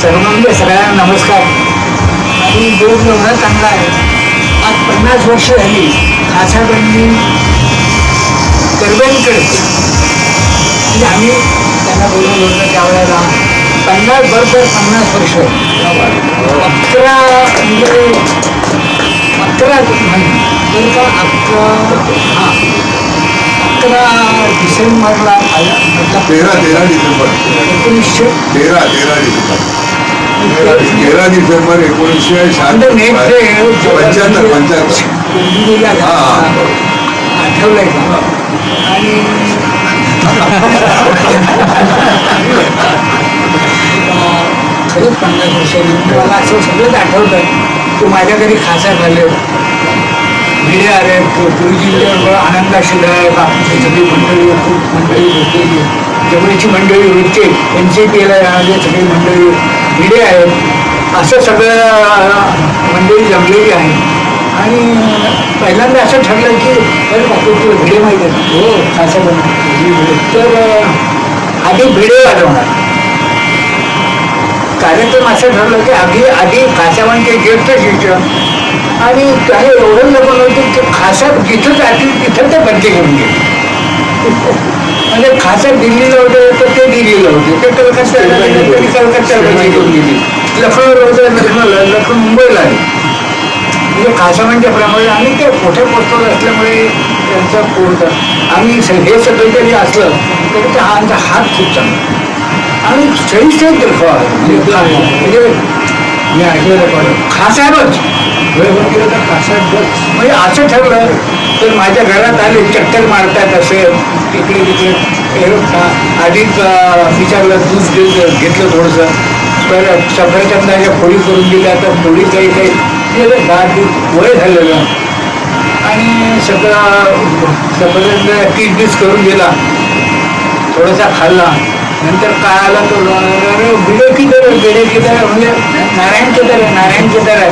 सर्वांना सगळ्यांना नमस्कार. आणि योग एवढा चांगला आहे. आज पन्नास वर्ष झाली खासाबंदी करवेंकडे म्हणजे आम्ही त्यांना बोलवलं होतं त्यावेळेला पन्नास बरोबर पन्नास वर्ष. अकरा म्हणजे अकरा म्हणजे का अकरा हां. अकरा डिसेंबरला तेरा तेरा डिसेंबर. एकोणीसशे तेरा तेरा डिसेंबर. तेरा डिसेंबर एकोणीसशे ते पंच्याहत्तर पंच्याहत्तर. आठवलंय आणि खरंच पन्नास वर्षांनी. मला असं सगळंच आठवतं की माझ्या घरी खासा झाले भिडे आले गुरुजींच्या आनंदा शिराय बापूची सगळी मंडळी खूप मंडळी भेटलेली जवळची मंडळी होते. एन सी पीला जाणारी सगळी मंडळी भिडे आहेत. असं सगळं मंडळी जमलेली आहे आणि पहिल्यांदा असं ठरलं की अरे बापू तुला भिडे माहीत आहेत. हो खासा बन तर आधी भिडे वाजवणार. कार्यक्रम असं ठरलं की आधी आधी खासावांचे ज्येष्ठ शिक्षक आणि त्याने एवढं लग्न होतं की खासा जिथं जातील तिथं ते बंदी करून गेले म्हणजे खासा दिल्लीला होते तर ते दिल्लीला होते. ते कलकत्त्याला तरी कलकत्त्याला बंदी करून गेली लखनौला होते लखनौला लखनौ मुंबईला आहे. म्हणजे खासावांच्या प्रमाणे आणि ते मोठ्या पोस्टवर असल्यामुळे त्यांचा आम्ही स- हे सगळं जरी असलं तरी त्या आमचा हात खूप चांगला आणि सही सही दाखवा म्हणजे मी ऐकलेलं खासाबच खासाबच म्हणजे असं ठरलं तर माझ्या घरात आले चक्कर मारतात असे इकडे तिकडे. हे आधीच विचारलं दूध घेतलं घेतलं थोडंसं. तर सफरचंदाच्या फोडी करून दिल्या तर फोडी काही काही. दहा दिवस वय झालेलं. आणि सगळं सफरचंद तीस बीस करून दिला. थोडासा खाल्ला. नंतर काय आला तो अरे भिडे किधर भिडे किधर म्हणजे नारायण किधर आहे? नारायण किधर आहे?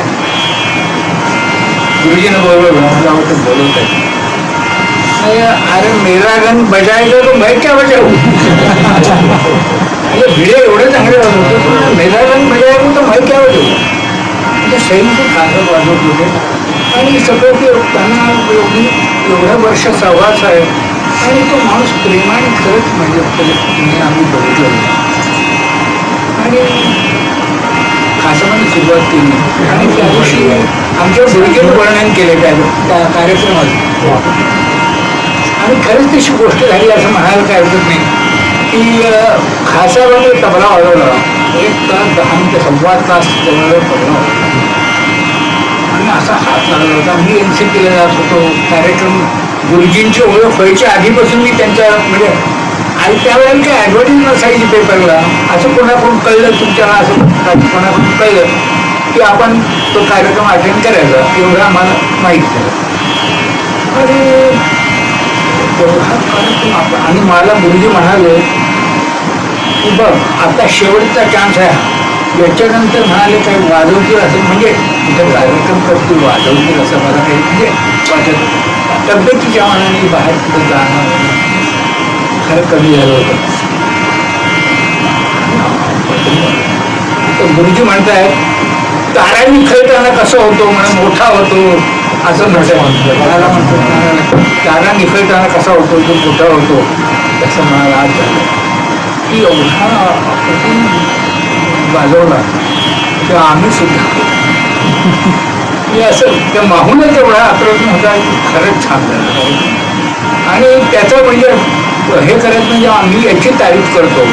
गुरुजीने बोलवलं मला वाटतं बोलवत आहे अरे मेरा गण बजायला तो मैं क्या बजाऊ? म्हणजे भिडे एवढे चांगले वाजवतो. पण मेरा गण बजायला तो मैं क्या बजाऊ? म्हणजे सैनिक खासं वाजवत होते आणि सगळं ते त्यांना एवढी एवढं वर्ष सहवास आहे. आणि तो माणूस प्रेमाने खरंच म्हणजे म्हणजे आम्ही बघितलं. आणि खासामध्ये सुरुवात केली. आणि त्या दिवशी आमच्या गुरुजीनं वर्णन केले त्या त्या कार्यक्रमात. आणि खरंच तशी गोष्ट झाली असं म्हणायला काय हरकत नाही. की अं, खासामध्ये तबला वाढवला. एक तास दहा मिनिटं सव्वा तास जवळ तबला वाजवला असा हात लागला होता मी एन सी पीला जात होतो. कार्यक्रम गुरुजींची ओळख व्हायच्या आधीपासून मी त्यांच्या म्हणजे आणि त्यावेळेला काही ॲडव्हर्टीज नसायची पेपरला असं कोणाकडून कळलं तुमच्याला? असं कोणाकडून कळलं? की आपण तो कार्यक्रम अटेंड करायचा एवढं आम्हाला माहीत झालं. अरे तेवढा कार्यक्रम आपला आणि मला गुरुजी म्हणाले की बघ आता शेवटचा चान्स आहे हा. याच्यानंतर म्हणाले काही वाजवतील असं म्हणजे इथं कार्यक्रम करतील वाजवतील असं मला काही म्हणजे वाटत तब्येतीच्या मनाने बाहेर कुठं जाणं खरं कमी झालं होतं. तर गुरुजी म्हणतायत तारांनी खेळताना कसं होतो म्हणा मोठा होतो असं म्हणतात मला म्हणतो? तारा निखळताना कसा होतो तो मोठा होतो तसं म्हणाला आज झालं. की एवढा गाजवला वाजवला. तेव्हा आम्ही सुद्धा. हे असं त्या माहूनच एवढा अप्रतिम होता खरंच छान झालं. आणि त्याचं म्हणजे हे करत म्हणजे आम्ही याची तारीफ करतो.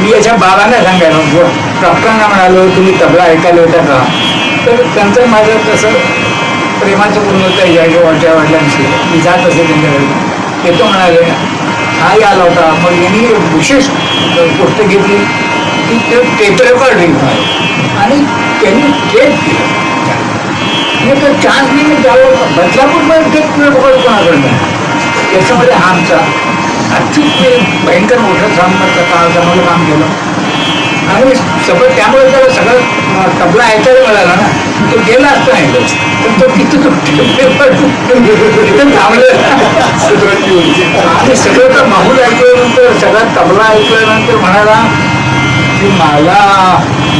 मी याच्या बाबांना सांगायला डॉक्टरांना म्हणालो तुम्ही तबला ऐकायला होता का? तर त्यांचं माझं तसं प्रेमाचं पूर्ण होतं याच्या वाटच्या वडिलांशी. मी जात असे त्यांच्याकडे येतो म्हणाले हा आला होता. मग यांनी विशेष गोष्ट घेतली. टेप रेकॉर्डिंग आणि त्यांनी टेप केलं म्हणजे तो चान्स मी त्यावर बदलापूरमध्ये टेप रेकॉर्ड कोणाकडनं. याच्यामध्ये हा आमचा अच्युत मी भयंकर मोठं सामना काळ चांगलं काम केलं. आणि सगळं त्यामुळे त्याला सगळं तबला ऐकायला मिळाला ना. तो गेला असता नाही तो. पण तो किती तो तिथं आणि सगळं तर माहूल ऐकल्यानंतर सगळा तबला ऐकल्यानंतर म्हणाला की मला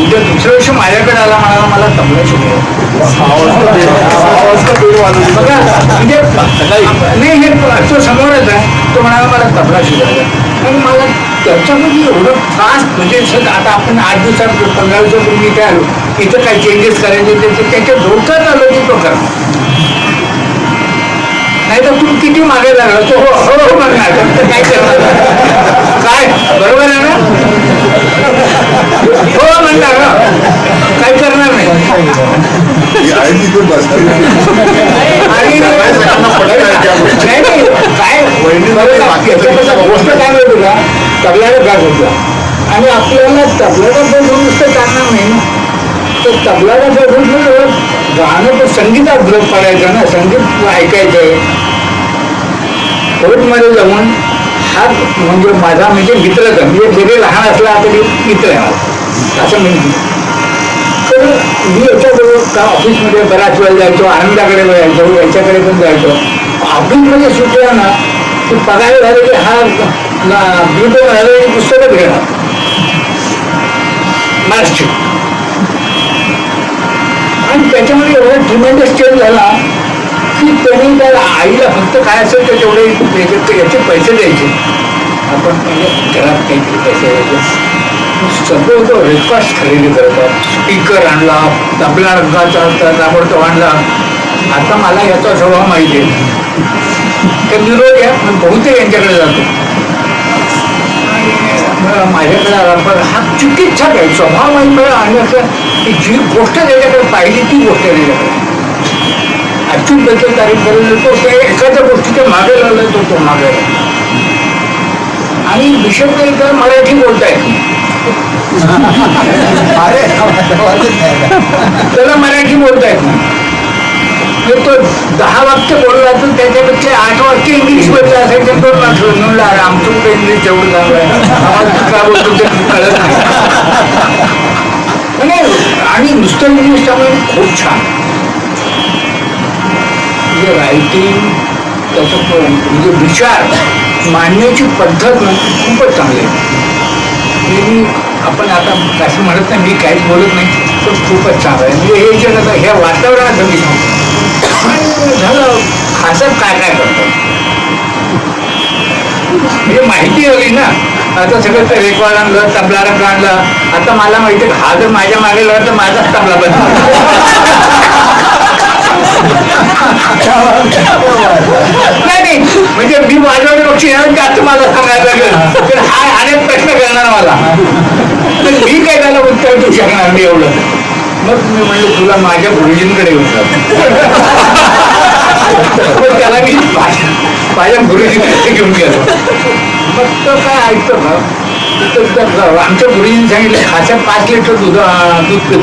उद्या दुसऱ्या दिवशी माझ्याकडे आला म्हणाला मला तबला म्हणजे नाही हे असं समोरच आहे तो म्हणाला मला तबला शिकायचा आणि मला त्याच्यामध्ये एवढं फास्ट म्हणजे सर आता आपण आठ दिवसात पंधरा दिवसापूर्वी काय आलो इथं काय चेंजेस करायचे त्याचे त्याच्या डोक्यात आलं की तो करा नाही तर तू किती मागे लागला तो हो हो हो म्हणणार काय करणार काय? बरोबर आहे ना? हो म्हणणार ना काय करणार नाही. ही काय? गोष्ट काय तुला तबल्याला होता आणि आपल्याला तबल्याला बघून नुसतं चालणार नाही ना. तर तबलाला जर गाणं तर संगीतात ग्रह पडायचं ना संगीत ऐकायचं कोर्टमध्ये जाऊन हा म्हणजे माझा म्हणजे मित्रच म्हणजे जरी लहान असला तरी मित्र आहे माझा. असं म्हणजे तर मी याच्याबरोबर का ऑफिसमध्ये बऱ्याच वेळ जायचो आनंदाकडे जायचो याच्याकडे पण जायचो. ऑफिसमध्ये सुटला ना की पगार झाले की हा बिलकुल झालं पुस्तकच घेणार. महाराष्ट्र आणि त्याच्यामध्ये एवढा ट्रिमेंडस चेंज झाला की त्यांनी त्या आईला फक्त काय असेल तर तेवढे याचे ते याचे पैसे द्यायचे. आपण म्हणजे घरात काहीतरी पैसे द्यायचे. सगळं तो रेडफास्ट खरेदी करतात स्पीकर आणला तबला रंगाचा ताबडतोब आणला. आता मला याचा स्वभाव माहिती आहे. तर निरोध या बहुतेक यांच्याकडे जातो. माझ्याकडे आला पण हा चुकीचा आहे. स्वभाव माहीत मला आणि असं की जी गोष्ट त्याच्याकडे पाहिली ती गोष्ट त्याच्याकडे. अचूकबद्दल तारीख करून तो ते एखाद्या गोष्टीच्या मागे लागला तो तो मागे आणि विशेष काही तर मराठी बोलता येत त्याला मराठी बोलता येत नाही म्हणजे तो दहा वाक्य बोलला तर त्याच्यापेक्षा आठ वाक्य इंग्लिश बोलला असेल तर दोन वाक्य म्हणलं अरे आमचं कुठे इंग्लिश जेवढं चांगलं आहे. काय बोलतो ते कळत नाही. म्हणजे आणि नुसतं इंग्लिश त्यामुळे खूप छान. म्हणजे रायटिंग त्याचं म्हणजे विचार मांडण्याची पद्धत खूपच चांगली आहे. मी आपण आता असं म्हणत नाही मी काहीच बोलत नाही तर खूपच चांगलं आहे. म्हणजे हे जे आता ह्या वातावरणात मी सांगतो. झालं. खासच काय काय करतो म्हणजे माहिती हवी ना. आता सगळं ते रेकॉर्ड आणलं तबला रंग आणला. आता मला माहिती हा जर माझ्या मागे लागला तर माझाच तबला बंद नाही नाही. म्हणजे मी वाजवणे पक्षी आहे जास्त मला सांगायला लागेल. तर हा अनेक प्रश्न करणार मला. तर मी काय त्याला उत्तर देऊ शकणार नाही एवढं? मग मी म्हणलो तुला माझ्या गुरुजींकडे येऊ जातो त्याला मी माझ्या गुरुजींकडे घेऊन गेलो. मग तो काय ऐकतो ना तर आमच्या गुरुजींनी सांगितलं खाच्या पाच लिटर दूध दूध पित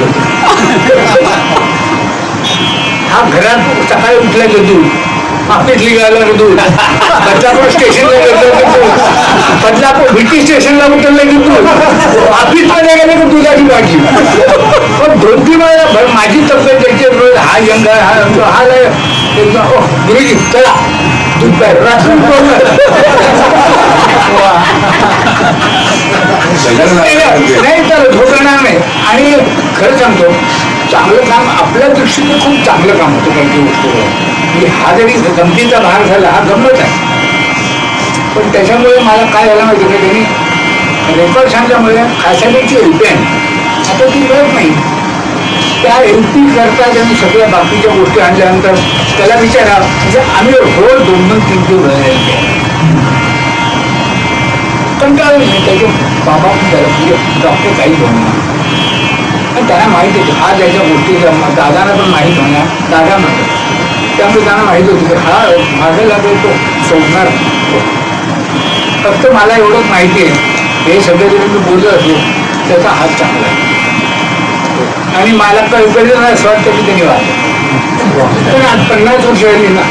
हा घरात सकाळी उठल्याचं दूध ऑफिसली गेलं दूध बदलापूर स्टेशनला गेलं दूध बदलापूर भीटी स्टेशनला उतरलं की दूध ऑफिसमध्ये गेलं की दुधाची भाजी पण दोन तीन वेळा माझी तब्येत त्याची हा यंग हा यंग, हा गुरुजी चला. दूध प्या रात्री नाही तर ठोकणार नाही आणि खरं सांगतो चांगलं काम आपल्या दृष्टीने खूप चांगलं काम होतं कोणती गोष्ट म्हणजे हा जरी गमतीचा भाग झाला हा गंमत आहे पण त्याच्यामुळे मला काय झालं माहिती का त्यांनी रेकॉर्ड सांगल्यामुळे खासालीची एल पी आहे. आता ती मिळत नाही. त्या एल करता त्यांनी सगळ्या बाकीच्या गोष्टी आणल्यानंतर त्याला विचारा म्हणजे आम्ही रोज दोन दोन तीन तीन वेळा कंटाळून नाही त्याचे बाबा त्याला म्हणजे डॉक्टर काही होणार आणि त्यांना माहिती होती हा ज्याच्या गोष्टी दादांना दादाला पण माहीत होणार दादा म्हणतो. त्यामुळे त्यांना माहीत होती की हा मागे लागेल तो सोडणार फक्त मला एवढंच माहिती आहे. हे सगळे जरी मी बोलत असलो त्याचा हात चांगला आहे. आणि मला कळकळी नाही असं वाटतं की त्यांनी वाचलं पण आज पन्नास वर्ष झाली ना.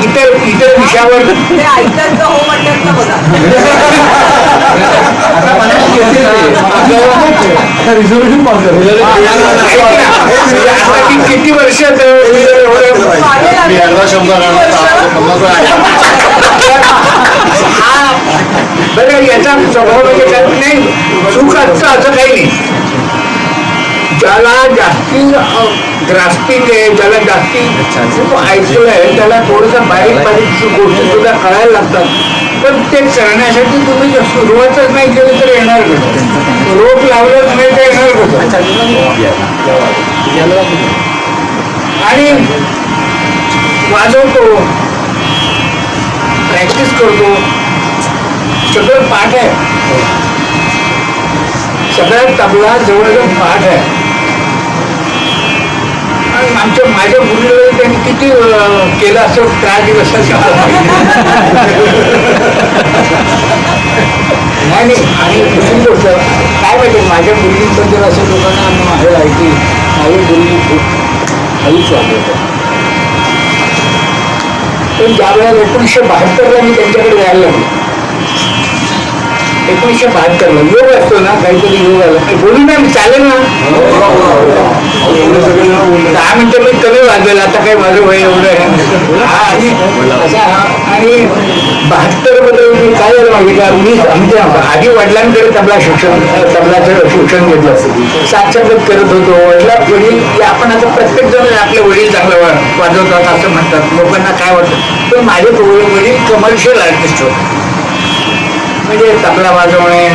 इतर इतर विषयावर हो. रिझर्वेशन पास किती वर्ष बरं याचा स्वभाव म्हणजे काय नाही सुख असतं असं काही नाही. ज्याला जास्ती ग्रास्पिंग आहे ज्याला जास्ती खूप ऐकलं आहे त्याला थोडंसं बारीक बारीक गोष्टी सुद्धा कळायला लागतात. पण ते करण्यासाठी तुम्ही सुरुवातच नाही केली तर येणार कसं रोप लावलं नाही तर येणार कसं आणि वाजवतो प्रॅक्टिस करतो. सगळं पाठ आहे. सगळ्या तबला जवळजवळ पाठ आहे. आणि आमच्या माझ्या मुलीला त्यांनी किती केलं असं त्या दिवसाच्या नाही नाही आणि दुसरी गोष्ट काय माहिती माझ्या मुलींबद्दल असं लोकांना आहे आहे की माझी मुलगी खूप हळूच वागवतात पण ज्या वेळेला एकोणीसशे बहात्तरला मी त्यांच्याकडे यायला लागलो. एकोणीसशे बहात्तरला योग असतो ना काहीतरी योग आला. बोलू ना मी चालेल ना? दहा मिनिटं मी कमी वाजवेल आता काही माझं वय एवढं आहे. आणि बहात्तरमध्ये मी काय झालं माहिती का? मी म्हणजे आधी वडिलांकडे तबला शिक्षण तबलाचं शिक्षण घेतलं. साक्षात करत होतो. वडिला वडील आपण आता प्रत्येक जण आपले वडील चांगलं वाजवतात असं म्हणतात. लोकांना काय वाटतं? पण माझे वडील वडील कमर्शियल आर्टिस्ट होते. म्हणजे तबला वाजवणे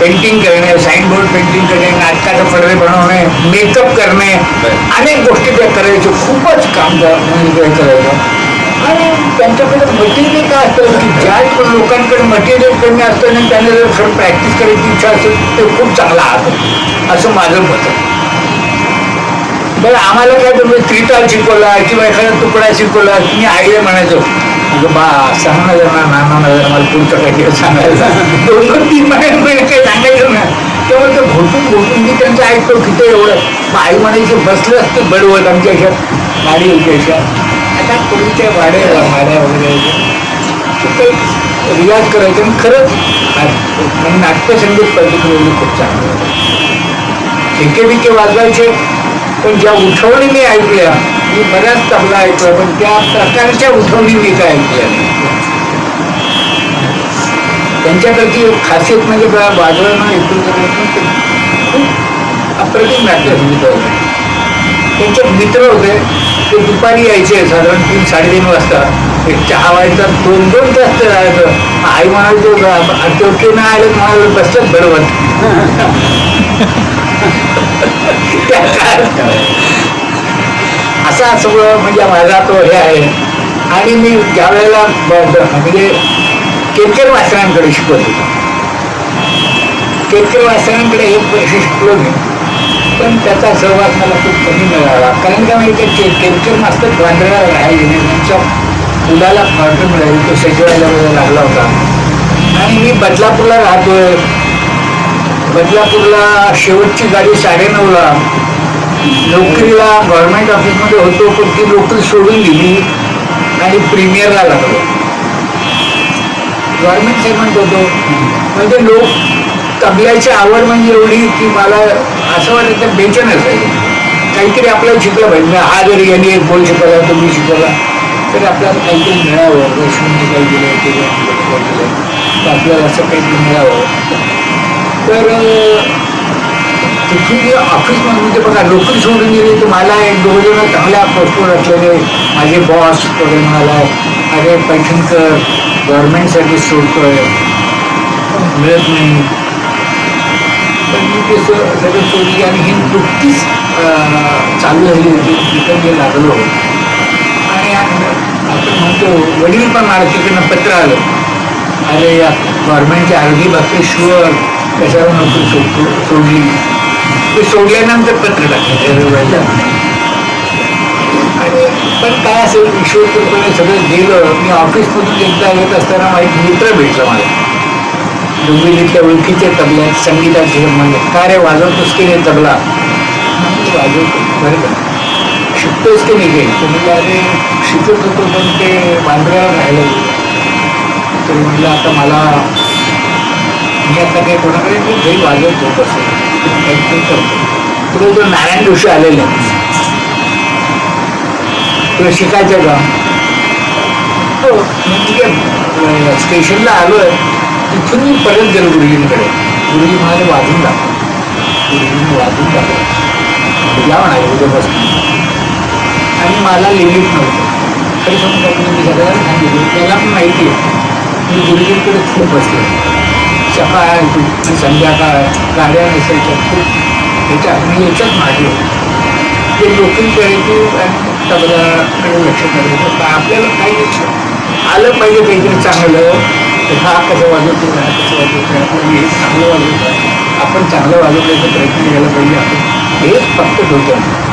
पेंटिंग करणे साईनबोर्ड पेंटिंग करणे नाटकाचे फडवे बनवणे मेकअप करणे अनेक गोष्टी त्या करायचे. खूपच काम म्हणजे करायचं. आणि त्यांच्याकडे मटेरियल काय असतं? की ज्या लोकांकडे मटेरियल कमी असतं आणि त्यांना जर खरं प्रॅक्टिस करायची इच्छा असेल ते खूप चांगला आहात असं माझं मत आहे. बरं आम्हाला काय तुम्ही त्रिताल शिकवला किंवा एखादा तुकडा शिकवला मी आईला म्हणायचो अगं बा सांग ना नाना ना मला पुढचं काही सांगायचं. दोन तीन महिन्यात महिने काही सांगायचं ना तेव्हा ते घोटून घोटून मी त्यांचं ऐकतो किती एवढं. मग आई म्हणायची बसलं असते बडवत आमच्या ह्याच्यात गाडी होती अशा आता पूर्वीच्या वाड्या वाड्या वगैरे काही रियाज करायचे आणि खरंच नाट्यसंगीत पर्टिक्युलरली खूप चांगलं होतं. ठेके बिके वाजवायचे. पण ज्या उठवणी मी ऐकल्या मी बऱ्याच तबला ऐकलं पण त्या प्रकारच्या उठवणी मी काय ऐकल्या? नाही. त्यांच्याकडची खासियत म्हणजे वाजवणं ऐकून खूप अप्रतिम नाट्य होतं त्यांचे मित्र होते ते दुपारी यायचे साधारण तीन साडेतीन वाजता. एक चहा व्हायचा दोन दोन तास ते राहायचं. आई म्हणायचो तेवढे नाही आले म्हणाले बसतात बरोबर त्या काळात असा सगळं म्हणजे माझा तो हे आहे. आणि मी ज्या वेळेला म्हणजे केतकर मास्तरांकडे शिकवत. होतो केतकर मास्तरांकडे एक पैसे शिकलो मी. पण त्याचा सहवास मला खूप कमी मिळाला. कारण काय माहिती के केतकर मास्तर वांद्र्याला राहायचे नाही. त्यांच्या मुलाला क्वार्टर मिळाली तो सचिवायला वगैरे लागला होता. आणि मी बदलापूरला राहतोय. बदलापूरला शेवटची गाडी साडेनऊला. नोकरीला गव्हर्नमेंट ऑफिसमध्ये होतो पण ती नोकरी सोडून दिली आणि प्रीमियरला लागलो. गव्हर्नमेंट सेगमेंट होतो. म्हणजे लोक तबल्याची आवड म्हणजे एवढी की मला असं वाटायचं बेचन असायचं काहीतरी आपल्याला शिकलं पाहिजे. हा जरी यांनी एक बोल शिकवला तो मी शिकवला तर आपल्याला काहीतरी मिळावं. वैष्णवने काही दिलं ते आपल्याला असं काहीतरी मिळावं. तर तिथे तिथून ऑफिसमध्ये म्हणजे बघा लोक सोडून गेली तर मला एक दोघं जण चांगल्या पोस्टवर असलेले माझे बॉस वगैरे म्हणाला अरे पैठणकर गव्हर्नमेंट सर्व्हिस सोडतोय. मिळत नाही. तर मी ते सगळं सोडली आणि ही नुकतीच चालू झाली होती तिथं मी लागलो. आणि आपण म्हणतो वडील पण मला तिकडनं पत्र आलं. अरे या गव्हर्नमेंटची अर्धी बाकी शुअर कशावर नोकरी सोडतो सोडली. ते सोडल्यानंतर पत्र टाकलं. आणि पण काय असेल ईश्वर कृपेने सगळं गेलं मी ऑफिसमधून एकदा येत असताना माझा मित्र भेटला मला. डोंबिवलीतल्या ओळखीचे तबले संगीताचे म्हणजे काय रे वाजवतोस की नाही तबला? वाजवतो. बरं का? शिकतोस की नाही काही तर म्हणजे अरे शिकत होतो पण ते बांद्र्याला राहिलं तर म्हटलं आता मला मी आता काही कोणाकडे मी घरी वाजवत होत असेल काहीतरी करतो. तुला जो नारायण जोशी आलेले तुला शिकायचं का? आलो म्हणजे अं, स्टेशनला आलो आहे तिथून मी परत गेलो गुरुजींकडे. गुरुजी म्हणाले वाजून दाखव. गुरुजींनी वाजून दाखव. या म्हणाले उद्यापासून आणि मला लिमिट नव्हतं. तरी त्यांनी मी सगळ्याला सांगितलं. त्याला पण माहिती आहे. मी गुरुजींकडे खूप बसले. सकाळ आणि संध्याकाळ गाड्या नसायच्या खूप. ह्याच्या मी याच्यात मागे ते लोकांकडे की तबलाकडे लक्ष करायचं का आपल्याला काही आलं पाहिजे काहीतरी चांगलं. तर हा कसं वाजवतो हा कसं वाजवतो आपण हे चांगलं वाजवतो. आपण चांगलं वाजवण्याचा प्रयत्न केला पाहिजे. आपण हेच फक्त डोक्यात.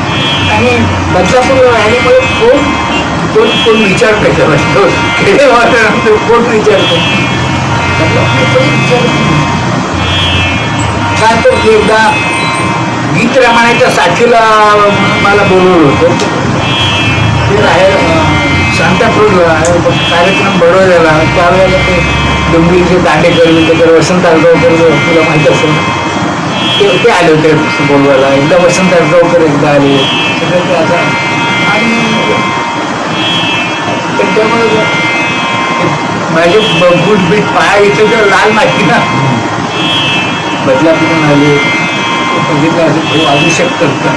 आणि बदलापूर आल्यामुळे कोण कोण कोण विचार त्याच्यावर खेडे वाटल्यानंतर कोण विचारतो का तर एकदा गीत रामायणाच्या साथीला मला बोलवलं होतं. ते आहे सांताक्रूजला कार्यक्रम बडोद्याला. त्यावेळेला ते डोंबिवलीचे दांडेकर बिंडेकर वसंत आलगावकर तुला माहीत असेल. ते ते आले होते बोलवायला. एकदा वसंत आलगावकर एकदा आले. सगळं ते आता आणि त्याच्यामुळे ते माझे ब- बूट बीट पाया इथे तर लाल माहिती ना. बदला आले बघितलं असं ते वाजू शकतात का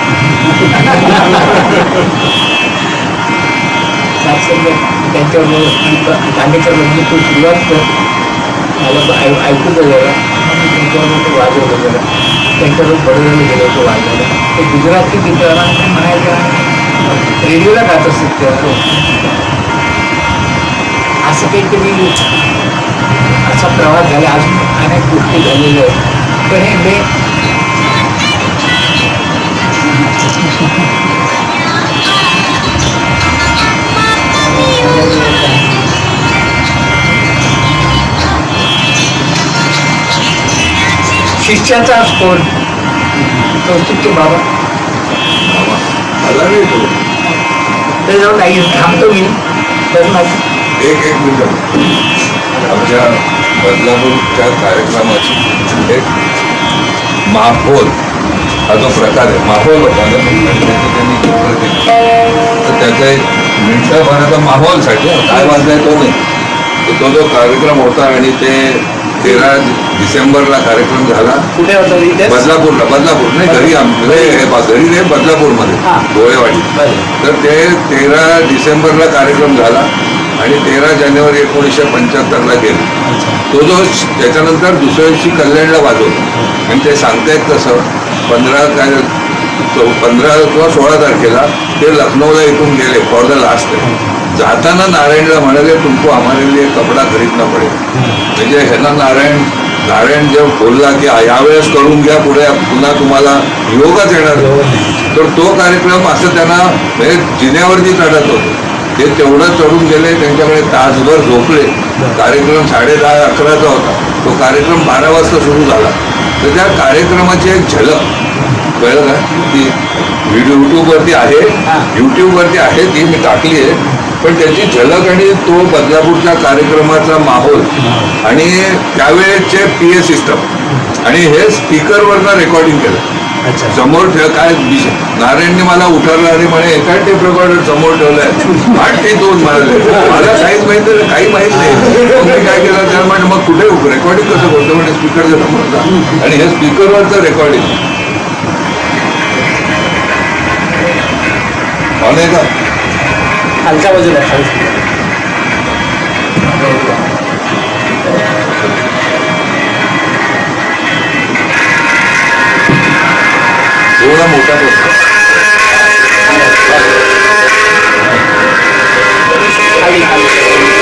सातसंग म्हणजे तू सुरुवात कर. मला ऐकू दे जरा. मग ते वाजवलं जरा. बडोद्याला गेलो तो वाजवायला. ते गुजराती गीताला म्हणायचं रेडिओला गात असतात ते असं काहीतरी असा प्रवास झाला अजून अनेक गोष्टी झालेल्या आहेत. पण हे मे शिष्याचा स्फोट कौतुकचे बाबा. आला नाही तो जाऊन नाही थांबतो मी. तर माझी. एक एक मिनिट. आमच्या बदलापूरच्या कार्यक्रमाची एक माहोल हा जो प्रकार आहे माहोल होता ना त्याची त्यांनी चित्र केलं. तर त्याच्या एक मिनिटाभराचा माहोलसाठी काय वाजलाय तो नाही. तर तो जो कार्यक्रम होता आणि ते तेरा डिसेंबरला कार्यक्रम झाला. कुठे होतं बदलापूरला बदलापूर नाही घरी आमचं घरी नाही बदलापूरमध्ये. डोळेवाडी. तर ते तेरा डिसेंबरला कार्यक्रम झाला. आणि तेरा जानेवारी एकोणीसशे पंच्याहत्तरला गेले. तो जो त्याच्यानंतर दुसऱ्या दिवशी कल्याणला वाजवतो. आणि ते सांगतायत कसं पंधरा काय पंधरा किंवा सोळा तारखेला ते लखनौला इथून गेले फॉर द लास्ट जाताना नारायणला म्हणाले तुमको हमारे लिए कपडा खरीदना पडेल. म्हणजे ह्याला नारायण नारायण जेव्हा बोलला की यावेळेस करून घ्या पुढे पुन्हा तुम्हाला योगच येणार. तर तो कार्यक्रम असं त्यांना म्हणजे जिन्यावरती चढत होते. ते तेवढं चढून गेले त्यांच्याकडे तासभर झोपले. कार्यक्रम साडे दहा अकराचा होता. तो कार्यक्रम बारा वाजता सुरू झाला. तर त्या कार्यक्रमाची एक झलक. कळलं का ती व्हिडिओ यूट्यूबवरती आहे. यूट्यूबवरती आहे ती मी टाकली आहे. पण त्याची झलक आणि तो बदलापूरच्या कार्यक्रमाचा माहोल आणि त्यावेळेचे पी ए सिस्टम. आणि हे स्पीकरवरनं रेकॉर्डिंग केलं. समोर ठेव काय विषय? नारायणने मला उठवलं आणि म्हणे एका टेप रेकॉर्डर समोर ठेवलाय. आठ ते दोन म्हणाले मला काहीच माहीत नाही काही माहीत नाही. मग मी काय केलं? त्याला म्हणे मग कुठे रेकॉर्डिंग कसं करतो म्हणजे स्पीकरच्या समोर जा. आणि हे स्पीकरवरचं रेकॉर्डिंग आहे का? खालच्या बाजूला एवढा मोठा प्रश्न खाली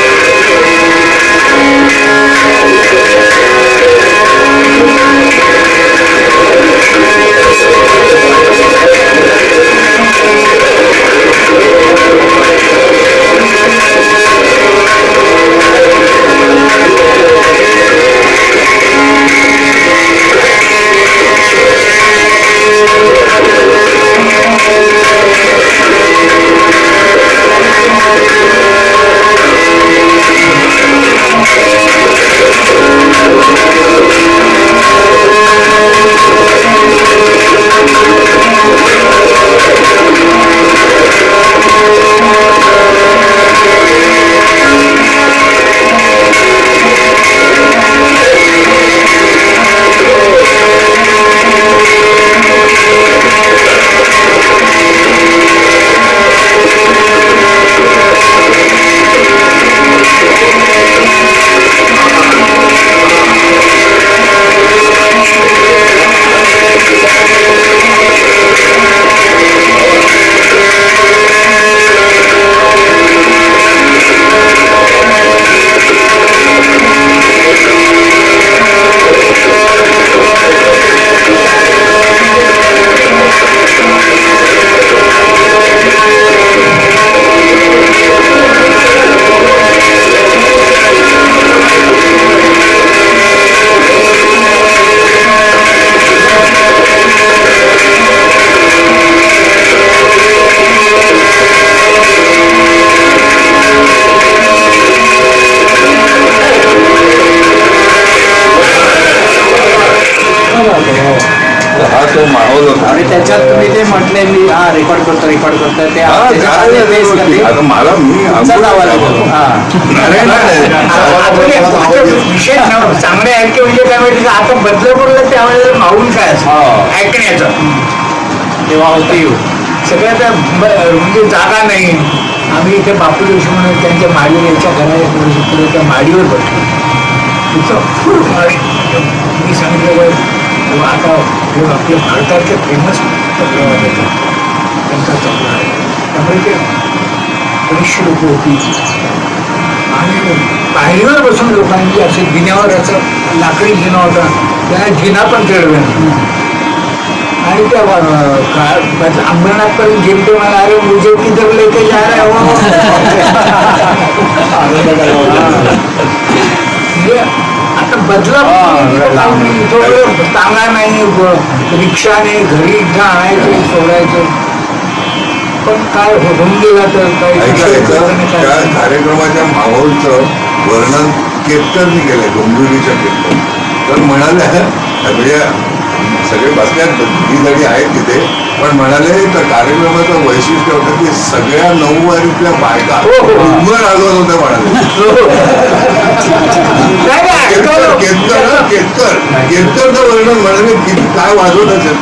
अजून एक गोष्ट विशेष न- चांगले ऐके म्हणजे काय माहिती का? आता बदलापूरला त्यावेळेला माऊल काय हो. ऐकण्याचं. तेव्हा होते. येऊ सगळ्यात ब- म्हणजे जागा नाही. आम्ही इथे बापू जोशी म्हणून त्यांच्या माडीवर याच्या घराच्या थोडंसं पुढे त्या माडीवर बसलो. तिथं फुल माडी मी सांगितलं आता हे आपल्या भारतातले फेमस तबलावादक त्यांचा आहे त्यामुळे ते बरीचशी लोक होती आणि पायरीवर बसून लोकांनी असे जिन्यावर असं लाकडी जिना होता. त्याला जिना पण चढवेल आणि त्या अंबरनाथ पर्यंत गेलते मला अरे मुझे किधर लेके जा रहे हो? म्हणजे आता बदला थोडं चांगला नाही रिक्षाने घरी इथं आणायचं सोडायचं. पण काय होऊन गेला तर त्या कार्यक्रमाच्या माहोलचं वर्णन केतकरनी केलंय डोंबिवलीच्या केतकर. तर म्हणाले म्हणजे सगळे बसल्यात ही जरी आहेत तिथे पण म्हणाले तर कार्यक्रमाचं वैशिष्ट्य होतं की सगळ्या नऊवारीतल्या बायका हो, हो. उंबर आजवत होत्या म्हणाले. केतकर हं, केतकर. केतकरचं वर्णन म्हणाले किती काय वाजवत असेल?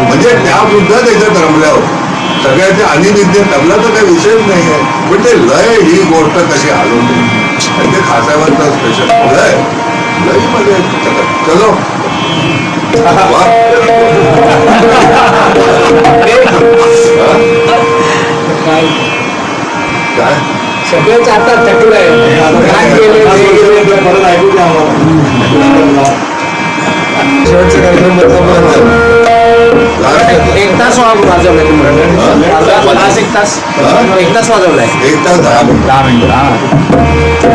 म्हणजे त्या सुद्धा त्याच्यात रमल्या होत्या. सगळ्याचे आणि विद्या तबला तर काही विषयच नाही आहे पण ते लय ही गोष्ट कशी हलवते आणि ते खासावरचं स्पेशल लय लयमध्ये चलो. काय? काय सगळेच आता थकलंय काय केलं ते केलं. परत ऐकू द्या आम्हाला. शेवटचा कार्यक्रम काय? एक तास वाजवलाय तुम्ही हा? तास एक तास? एक तास वाजवलाय एक तास दहा मिनिट. दहा मिनिटं हा.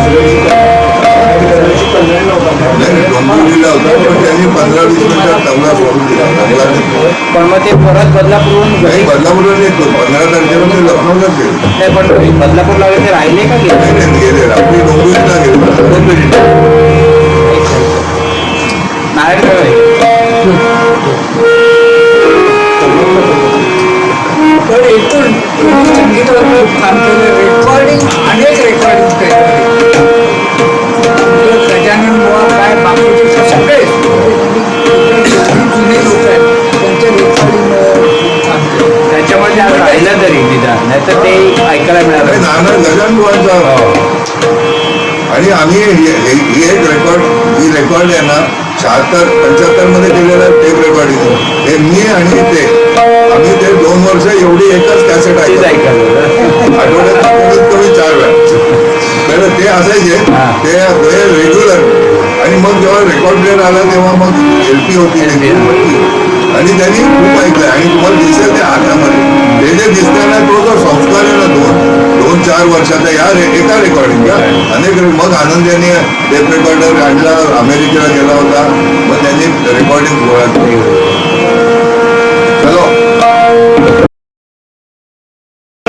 पण मग ते परत बदलापूरहून बदलापूरला येतो पंधरा तारखेला ते लखनौलाच गेले. नाही पण बदलापूरला वगैरे राहिले का गेले? गेले. रात्री डोंबिवलीला गेले. नारायण पण एकूण संगीतावर काम रेकॉर्डिंग अनेक रेकॉर्डिंग केले गजानन बुवा काय बाकीचे सगळे जुने लोक आहेत त्यांच्या रेकॉर्डिंग त्याच्यामध्ये आज राहिलं तरी निदान नाही तर ते ऐकायला अरे मिळालं नाना गजानन बुवांचा आणि आम्ही हे- एक रेकॉर्ड ही रेकॉर्ड आहे ना शहात्तर पंच्याहत्तरमध्ये केलेलं टेप रेकॉर्डिंग हे मी आणि ते. आम्ही ते दोन वर्ष एवढी एकच कॅसेट ऐकायला आठवड्यात कमीत कमी चार वेळा. पहिलं ते असायचे. ते रेग्युलर आणि मग जेव्हा रेकॉर्ड प्लेअर आला तेव्हा मग एल पी होती. आणि त्यांनी खूप ऐकलंय. आणि तुम्हाला दिसेल त्या हातामध्ये ते जे दिसताना तो जो संस्कार आहे ना दोन दोन चार वर्षाचा या रे- एका रेकॉर्डिंग अनेक मग आनंद यांनी टेप रेकॉर्डर काढला अमेरिकेला गेला होता. मग त्यांनी रेकॉर्डिंग